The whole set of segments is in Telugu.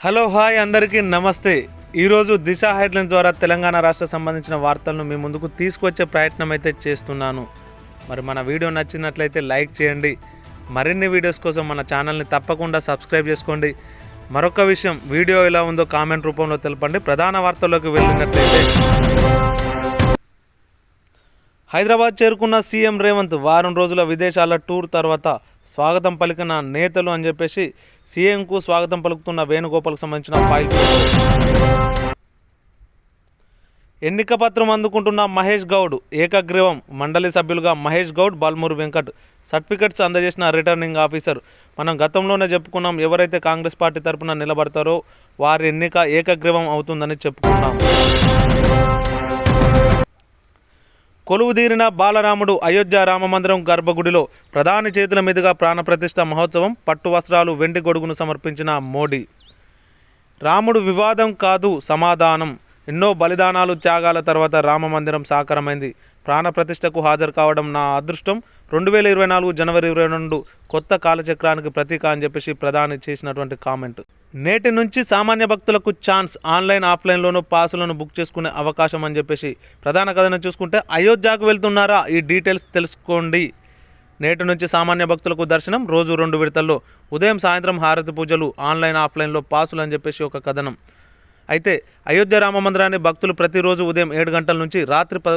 హలో హాయ్ అందరికీ నమస్తే. ఈరోజు దిశ హెడ్లైన్స్ ద్వారా తెలంగాణ రాష్ట్ర సంబంధించిన వార్తలను మీ ముందుకు తీసుకొచ్చే ప్రయత్నం అయితే చేస్తున్నాను. మరి మన వీడియో నచ్చినట్లయితే లైక్ చేయండి. మరిన్ని వీడియోస్ కోసం మన ఛానల్ని తప్పకుండా సబ్స్క్రైబ్ చేసుకోండి. మరొక విషయం వీడియో ఎలా ఉందో కామెంట్ రూపంలో తెలపండి. ప్రధాన వార్తల్లోకి వెళ్ళినట్లయితే. హైదరాబాద్ చేరుకున్న సీఎం రేవంత్ వారం రోజుల విదేశాల టూర్ తర్వాత స్వాగతం పలికిన నేతలు అని చెప్పేసి సీఎంకు స్వాగతం పలుకుతున్న వేణుగోపాల్కు సంబంధించిన ఫైల్. ఎన్నిక పత్రం అందుకుంటున్న మహేష్ గౌడ్ ఏకగ్రీవం మండలి సభ్యులుగా మహేష్ గౌడ్ బాల్మూరు వెంకట్ సర్టిఫికెట్స్ అందజేసిన రిటర్నింగ్ ఆఫీసర్. మనం గతంలోనే చెప్పుకున్నాం ఎవరైతే కాంగ్రెస్ పార్టీ తరపున నిలబడతారో వారి ఎన్నిక ఏకగ్రీవం అవుతుందని చెప్పుకున్నాం. కొలువుదీరిన బాలరాముడు అయోధ్య రామమందిరం గర్భగుడిలో ప్రధాని చేతుల మీదుగా ప్రాణప్రతిష్ఠ మహోత్సవం పట్టు వస్త్రాలు వెండి గొడుగును సమర్పించిన మోడీ. రాముడు వివాదం కాదు సమాధానం. ఎన్నో బలిదానాలు త్యాగాల తర్వాత రామమందిరం సాకారమైంది. ప్రాణప్రతిష్టకు హాజరు కావడం నా అదృష్టం. రెండు వేల ఇరవై నాలుగు జనవరి ఇరవై రెండు కొత్త కాలచక్రానికి ప్రతీక అని చెప్పేసి ప్రధాని చేసినటువంటి కామెంట్. నేటి నుంచి సామాన్య భక్తులకు ఛాన్స్ ఆన్లైన్ ఆఫ్లైన్లోనూ పాసులను బుక్ చేసుకునే అవకాశం అని చెప్పేసి ప్రధాన కథను చూసుకుంటే అయోధ్యకు వెళ్తున్నారా? ఈ డీటెయిల్స్ తెలుసుకోండి. నేటి నుంచి సామాన్య భక్తులకు దర్శనం రోజు రెండు విడతల్లో ఉదయం సాయంత్రం హారతి పూజలు ఆన్లైన్ ఆఫ్లైన్లో పాసులు అని చెప్పేసి ఒక కథనం. అయితే అయోధ్య రామ మందిరాన్ని భక్తులు ప్రతిరోజు ఉదయం ఏడు గంటల నుంచి రాత్రి పద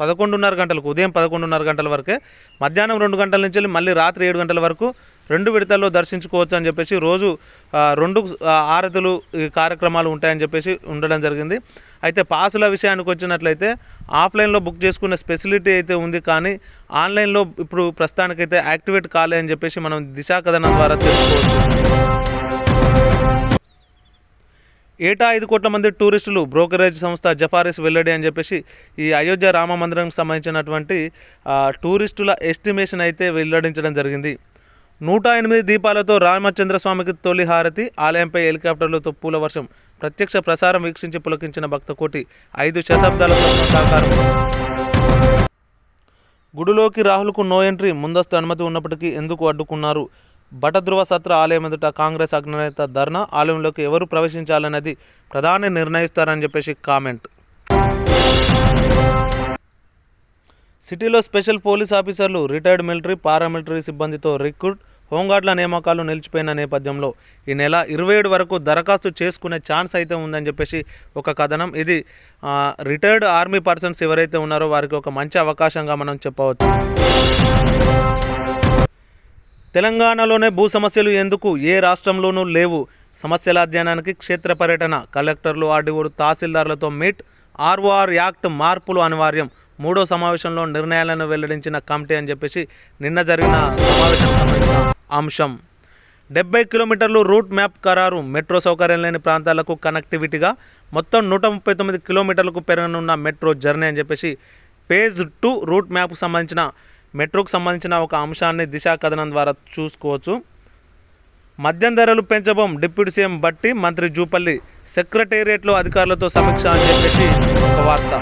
పదకొండున్నర గంటలకు ఉదయం పదకొండున్నర గంటల వరకే మధ్యాహ్నం రెండు గంటల నుంచి మళ్ళీ రాత్రి ఏడు గంటల వరకు రెండు విడతల్లో దర్శించుకోవచ్చు అని చెప్పేసి రోజు రెండు ఆరతులు ఈ కార్యక్రమాలు ఉంటాయని చెప్పేసి ఉండడం జరిగింది. అయితే పాసుల విషయానికి వచ్చినట్లయితే ఆఫ్లైన్లో బుక్ చేసుకునే స్పెసిలిటీ అయితే ఉంది కానీ ఆన్లైన్లో ఇప్పుడు ప్రస్తుతానికైతే యాక్టివేట్ కాలే అని చెప్పేసి మనం దిశా కథనం ద్వారా తెలుసుకోవచ్చు. ఏటా ఐదు కోట్ల మంది టూరిస్టులు బ్రోకరేజ్ సంస్థ జఫారిస్ వెల్లడి అని చెప్పేసి ఈ అయోధ్య రామ మందిరానికి సంబంధించినటువంటి టూరిస్టుల ఎస్టిమేషన్ అయితే వెల్లడించడం జరిగింది. నూట ఎనిమిది దీపాలతో రామచంద్ర స్వామికి తొలి హారతి ఆలయంపై హెలికాప్టర్లతో పూల వర్షం ప్రత్యక్ష ప్రసారం వీక్షించి పులకించిన భక్త కోటి ఐదు శతాబ్దాల సాకారం. గుడిలోకి రాహుల్కు నో ఎంట్రీ ముందస్తు అనుమతి ఉన్నప్పటికీ ఎందుకు అడ్డుకున్నారు? బటధ్రువ సత్ర ఆలయం ఎదుట కాంగ్రెస్ అగ్రనేత ధర్నా ఆలయంలోకి ఎవరు ప్రవేశించాలన్నది ప్రధాని నిర్ణయిస్తారని చెప్పేసి కామెంట్. సిటీలో స్పెషల్ పోలీస్ ఆఫీసర్లు రిటైర్డ్ మిలిటరీ పారామిలిటరీ సిబ్బందితో రిక్రూట్ హోంగార్డుల నియామకాలు నిలిచిపోయిన నేపథ్యంలో ఈ నెల ఇరవై ఏడు వరకు దరఖాస్తు చేసుకునే ఛాన్స్ అయితే ఉందని చెప్పేసి ఒక కథనం. ఇది రిటైర్డ్ ఆర్మీ పర్సన్స్ ఎవరైతే ఉన్నారో వారికి ఒక మంచి అవకాశంగా మనం చెప్పవచ్చు. తెలంగాణలోనే భూ సమస్యలు ఎందుకు? ఏ రాష్ట్రంలోనూ లేవు. సమస్యల అధ్యయనానికి క్షేత్ర పర్యటన కలెక్టర్లు ఆర్డీఓలు తహసీల్దార్లతో మీట్. ఆర్ఓఆర్ యాక్ట్ మార్పులు అనివార్యం. మూడో సమావేశంలో నిర్ణయాలను వెల్లడించిన కమిటీ అని చెప్పేసి నిన్న జరిగిన సమావేశం అంశం. డెబ్బై కిలోమీటర్లు రూట్ మ్యాప్ ఖరారు. మెట్రో సౌకర్యం లేని ప్రాంతాలకు కనెక్టివిటీగా మొత్తం నూట ముప్పై తొమ్మిది కిలోమీటర్లకు పెరగనున్న మెట్రో జర్నీ అని చెప్పేసి పేజ్ టూ రూట్ మ్యాప్కు సంబంధించిన మెట్రోకు సంబంధించిన ఒక అంశాన్ని దిశా కథనం ద్వారా చూసుకోవచ్చు. మద్యం ధరలు పెంచబోం డిప్యూటీ సీఎం బట్టి మంత్రి జూపల్లి సెక్రటేరియట్లో అధికారులతో సమీక్ష అని చెప్పేసి ఒక వార్త.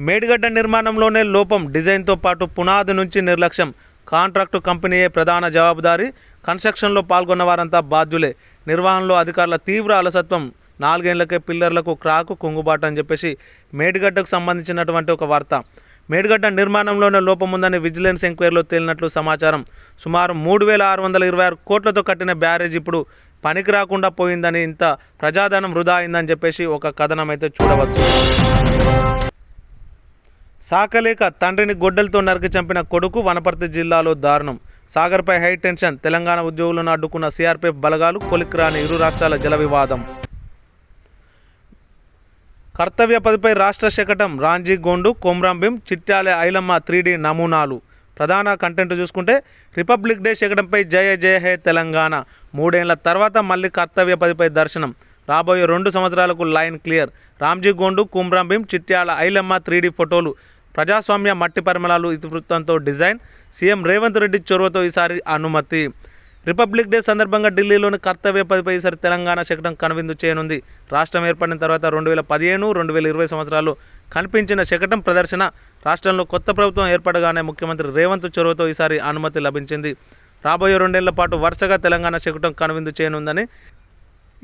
మేడిగడ్డ నిర్మాణంలోనే లోపం డిజైన్తో పాటు పునాది నుంచి నిర్లక్ష్యం. కాంట్రాక్టు కంపెనీయే ప్రధాన జవాబుదారి. కన్స్ట్రక్షన్లో పాల్గొన్న వారంతా బాధ్యులే. నిర్వహణలో అధికారుల తీవ్ర అలసత్వం. నాలుగేళ్ళకే పిల్లర్లకు క్రాకు కుంగుబాటు అని చెప్పేసి మేడిగడ్డకు సంబంధించినటువంటి ఒక వార్త. మేడిగడ్డ నిర్మాణంలోనే లోపం ఉందని విజిలెన్స్ ఎంక్వైరీలో తేలినట్లు సమాచారం. సుమారు మూడు వేల ఆరు వందల ఇరవై ఆరు కోట్లతో కట్టిన బ్యారేజ్ ఇప్పుడు పనికి రాకుండా పోయిందని ఇంత ప్రజాధనం వృధా అయిందని చెప్పేసి ఒక కథనం అయితే చూడవచ్చు. సాకలేక తండ్రిని గొడ్డలతో నరికి చంపిన కొడుకు వనపర్తి జిల్లాలో దారుణం. సాగర్పై హై టెన్షన్ తెలంగాణ ఉద్యోగులను అడ్డుకున్న సిఆర్పిఎఫ్ బలగాలు కొలిక్రాని ఇరు రాష్ట్రాల జల వివాదం కర్తవ్య పదిపై రాష్ట్ర శకటం రాంజీ గోండు కొమ్రాంభీం చిట్యాలే ఐలమ్మ త్రీ నమూనాలు. ప్రధాన కంటెంట్ చూసుకుంటే రిపబ్లిక్ డే శకటంపై జయ జయ హే తెలంగాణ. మూడేళ్ళ తర్వాత మళ్ళీ కర్తవ్య పదిపై దర్శనం. రాబోయే రెండు సంవత్సరాలకు line clear. Ramji Gond Kumrambheem Chityala Ailamma three ఫోటోలు. ప్రజాస్వామ్య మట్టి పరిమళాలు ఇతివృత్తంతో డిజైన్. సీఎం రేవంత్ రెడ్డి చొరవతో ఈసారి అనుమతి. రిపబ్లిక్ డే సందర్భంగా ఢిల్లీలోని కర్తవ్య పదిపై ఈసారి తెలంగాణ శకటం కనువిందు చేయనుంది. రాష్ట్రం ఏర్పడిన తర్వాత రెండు వేల పదిహేను రెండు వేల ఇరవై సంవత్సరాలు కనిపించిన శకటం ప్రదర్శన రాష్ట్రంలో కొత్త ప్రభుత్వం ఏర్పడగానే ముఖ్యమంత్రి రేవంత్ చొరవతో ఈసారి అనుమతి లభించింది. రాబోయే రెండేళ్ళ పాటు వరుసగా తెలంగాణ శకటం కనువిందు చేయనుందని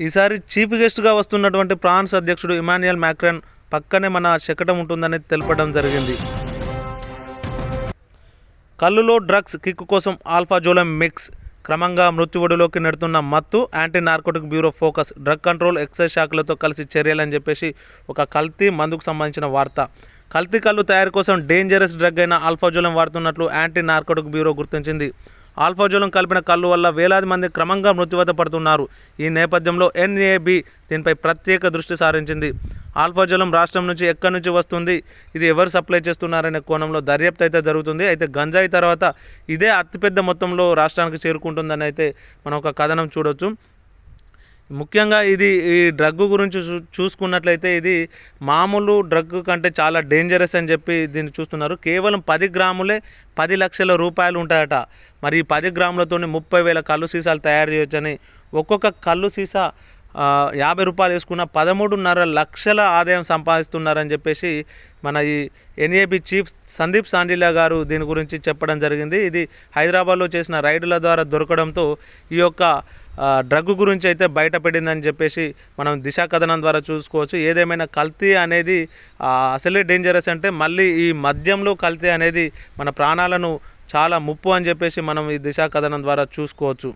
ఈసారి చీఫ్ గెస్ట్గా వస్తున్నటువంటి ఫ్రాన్స్ అధ్యక్షుడు ఇమాన్యుయల్ మ్యాక్రన్ పక్కనే మన శకటం ఉంటుందని తెలపడం జరిగింది. కళ్ళులో డ్రగ్స్ కిక్కు కోసం ఆల్ఫాజోలం మిక్స్ క్రమంగా మృత్యువుడిలోకి నెడుతున్న మత్తు anti narcotic bureau focus drug control excise శాఖలతో కలిసి చర్యలని చెప్పేసి ఒక కల్తీ మందుకు సంబంధించిన వార్త. కల్తీ కళ్ళు తయారు కోసం డేంజరస్ డ్రగ్ అయిన ఆల్ఫాజోలం వాడుతున్నట్లు యాంటీ నార్కోటిక్ బ్యూరో గుర్తించింది. ఆల్ఫాజోలం కలిపిన కళ్ళు వల్ల వేలాది మంది క్రమంగా మృత్యువత పడుతున్నారు. ఈ నేపథ్యంలో ఎన్ఏబి దీనిపై ప్రత్యేక దృష్టి సారించింది. ఆల్ఫాజోలం రాష్ట్రం నుంచి ఎక్కడి నుంచి వస్తుంది? ఇది ఎవరు సప్లై చేస్తున్నారనే కోణంలో దర్యాప్తు అయితే జరుగుతుంది. అయితే గంజాయి తర్వాత ఇదే అతిపెద్ద మొత్తంలో రాష్ట్రానికి చేరుకుంటుందని అయితే మనం ఒక కథనం చూడొచ్చు. ముఖ్యంగా ఇది ఈ డ్రగ్ గురించి చూ- చూసుకున్నట్లయితే ఇది మామూలు డ్రగ్ కంటే చాలా డేంజరస్ అని చెప్పి దీన్ని చూస్తున్నారు. కేవలం పది గ్రాములే పది లక్షల రూపాయలు ఉంటాయట. మరి ఈ పది గ్రాములతో ముప్పై వేల కళ్ళు సీసాలు తయారు చేయొచ్చని ఒక్కొక్క కళ్ళు సీసా యాభై రూపాయలు వేసుకున్న పదమూడున్నర లక్షల ఆదాయం సంపాదిస్తున్నారని చెప్పేసి మన ఈ ఎన్ఏబి చీఫ్ సందీప్ సాండిలా గారు దీని గురించి చెప్పడం జరిగింది. ఇది హైదరాబాద్లో చేసిన రైడుల ద్వారా దొరకడంతో ఈ యొక్క డ్రగ్ గురించి అయితే బయటపడిందని చెప్పేసి మనం దిశ కథనం ద్వారా చూసుకోవచ్చు. ఏదేమైనా కల్తీ అనేది అసలే డేంజరస్ అంటే మళ్ళీ ఈ మద్యంలో కల్తీ అనేది మన ప్రాణాలను చాలా ముప్పు అని చెప్పేసి మనం ఈ దిశ కథనం ద్వారా చూసుకోవచ్చు.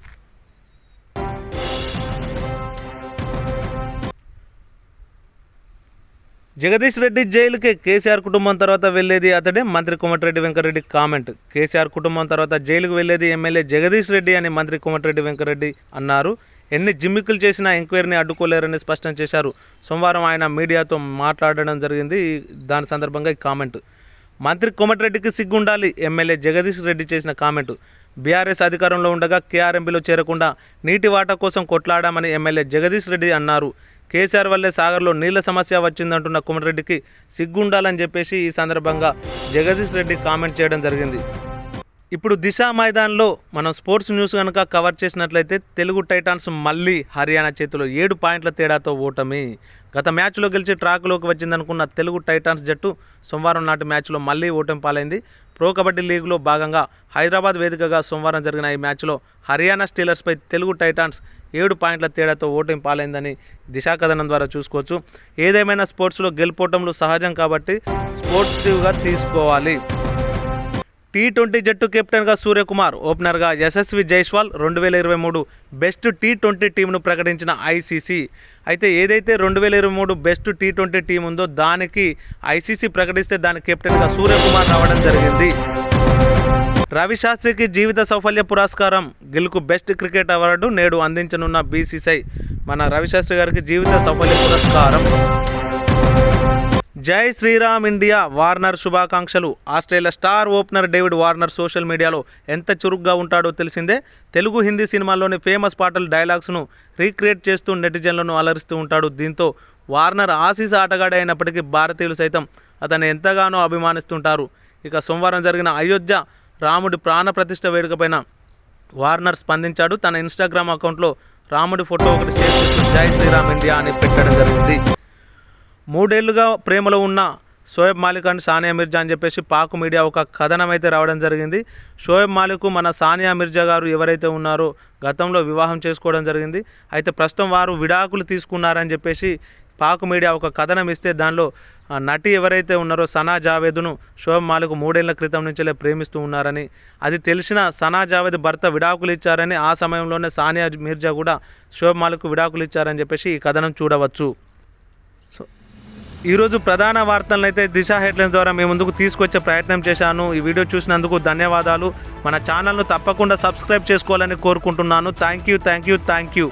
జగదీష్ రెడ్డి జైలుకి కేసీఆర్ కుటుంబం తర్వాత వెళ్ళేది అతడే. మంత్రి కోమటిరెడ్డి వెంకరెడ్డి కామెంట్. కేసీఆర్ కుటుంబం తర్వాత జైలుకు వెళ్ళేది ఎమ్మెల్యే జగదీష్ రెడ్డి అని మంత్రి కోమటిరెడ్డి వెంకరెడ్డి అన్నారు. ఎన్ని జిమ్మికులు చేసినా ఎంక్వైరీని అడ్డుకోలేరని స్పష్టం చేశారు. సోమవారం ఆయన మీడియాతో మాట్లాడడం జరిగింది. దాని సందర్భంగా ఈ కామెంట్. మంత్రి కోమటిరెడ్డికి సిగ్గుండాలి. ఎమ్మెల్యే జగదీష్ రెడ్డి చేసిన కామెంట్. బీఆర్ఎస్ అధికారంలో ఉండగా కేఆర్ఎంబీలో చేరకుండా నీటి వాటా కోసం కొట్లాడామని ఎమ్మెల్యే జగదీష్ రెడ్డి అన్నారు. కేసీఆర్ వల్లే సాగర్లో నీళ్ళ సమస్య వచ్చిందంటున్న కుమటిరెడ్డికి సిగ్గుండాలని చెప్పేసి ఈ సందర్భంగా జగదీష్ రెడ్డి కామెంట్ చేయడం జరిగింది. ఇప్పుడు దిశ మైదాన్లో మనం స్పోర్ట్స్ న్యూస్ కనుక కవర్ చేసినట్లయితే తెలుగు టైటాన్స్ మళ్ళీ హర్యానా చేతిలో ఏడు పాయింట్ల తేడాతో ఓటమి. గత మ్యాచ్లో గెలిచి ట్రాక్లోకి వచ్చిందనుకున్న తెలుగు టైటాన్స్ జట్టు సోమవారం నాటి మ్యాచ్లో మళ్ళీ ఓటమి పాలైంది. ప్రో కబడ్డీ లీగ్లో భాగంగా హైదరాబాద్ వేదికగా సోమవారం జరిగిన ఈ మ్యాచ్లో హర్యానా స్టీలర్స్పై తెలుగు టైటాన్స్ ఏడు పాయింట్ల తేడాతో ఓటమి పాలైందని దిశా కథనం ద్వారా చూసుకోవచ్చు. ఏదేమైనా స్పోర్ట్స్లో గెలుపోవటంలో సహజం కాబట్టి స్పోర్ట్స్గా తీసుకోవాలి. టీ ట్వంటీ జట్టు కెప్టెన్గా సూర్యకుమార్ ఓపెనర్గా యశస్వి జైస్వాల్ రెండు వేల ఇరవై మూడు బెస్ట్ టీ ట్వంటీ టీంను ప్రకటించిన ఐసీసీ. అయితే ఏదైతే రెండు వేల ఇరవై మూడు బెస్ట్ టీ ట్వంటీ టీం ఉందో దానికి ఐసీసీ ప్రకటిస్తే దాని కెప్టెన్గా సూర్యకుమార్ రావడం జరిగింది. రవి శాస్త్రికి జీవిత సౌఫల్య పురస్కారం గిల్కు బెస్ట్ క్రికెట్ అవార్డు నేడు అందించనున్న బీసీసీఐ. మన రవిశాస్త్రి గారికి జీవిత సౌఫల్య పురస్కారం. జై శ్రీరామ్ ఇండియా వార్నర్ శుభాకాంక్షలు. Australia star opener David Warner social మీడియాలో ఎంత చురుగ్గా ఉంటాడో తెలిసిందే. తెలుగు హిందీ సినిమాల్లోని ఫేమస్ పాటలు డైలాగ్స్ను రీక్రియేట్ చేస్తూ నెటిజన్లను అలరిస్తూ ఉంటాడు. దీంతో వార్నర్ ఆసీస్ ఆటగాడే అయినప్పటికీ భారతీయులు సైతం అతన్ని ఎంతగానో అభిమానిస్తుంటారు. ఇక సోమవారం జరిగిన అయోధ్య రాముడి ప్రాణ ప్రతిష్ఠ వేడుకపైన వార్నర్ స్పందించాడు. తన ఇన్స్టాగ్రామ్ అకౌంట్లో రాముడి ఫోటో ఒకటి షేర్ చేస్తూ జై శ్రీరామ్ ఇండియా అని పెట్టడం జరిగింది. మూడేళ్ళుగా ప్రేమలో ఉన్న షోయబ్ మాలిక్ అండ్ సానియా మిర్జా అని చెప్పేసి పాక్ మీడియా ఒక కథనం అయితే రావడం జరిగింది. షోయబ్ మాలిక్ మన సానియా మిర్జా గారు ఎవరైతే ఉన్నారో గతంలో వివాహం చేసుకోవడం జరిగింది. అయితే ప్రస్తుతం వారు విడాకులు తీసుకున్నారని చెప్పేసి పాక్ మీడియా ఒక కథనం ఇస్తే దానిలో నటి ఎవరైతే ఉన్నారో సనా జావేద్ను షోయబ్ మాలిక్ మూడేళ్ళ క్రితం నుంచే ప్రేమిస్తూ ఉన్నారని అది తెలిసిన సనా జావేద్ భర్త విడాకులు ఇచ్చారని ఆ సమయంలోనే సానియా మిర్జా కూడా షోయబ్ మాలిక్ విడాకులు ఇచ్చారని చెప్పేసి ఈ కథనం చూడవచ్చు. ఈరోజు ప్రధాన వార్తలను అయితే దిశ హెడ్లైన్స్ ద్వారా మీ ముందుకు తీసుకొచ్చే ప్రయత్నం చేశాను. ఈ వీడియో చూసినందుకు ధన్యవాదాలు. మన ఛానల్ను తప్పకుండా సబ్స్క్రైబ్ చేసుకోవాలని కోరుకుంటున్నాను. Thank you thank you thank you.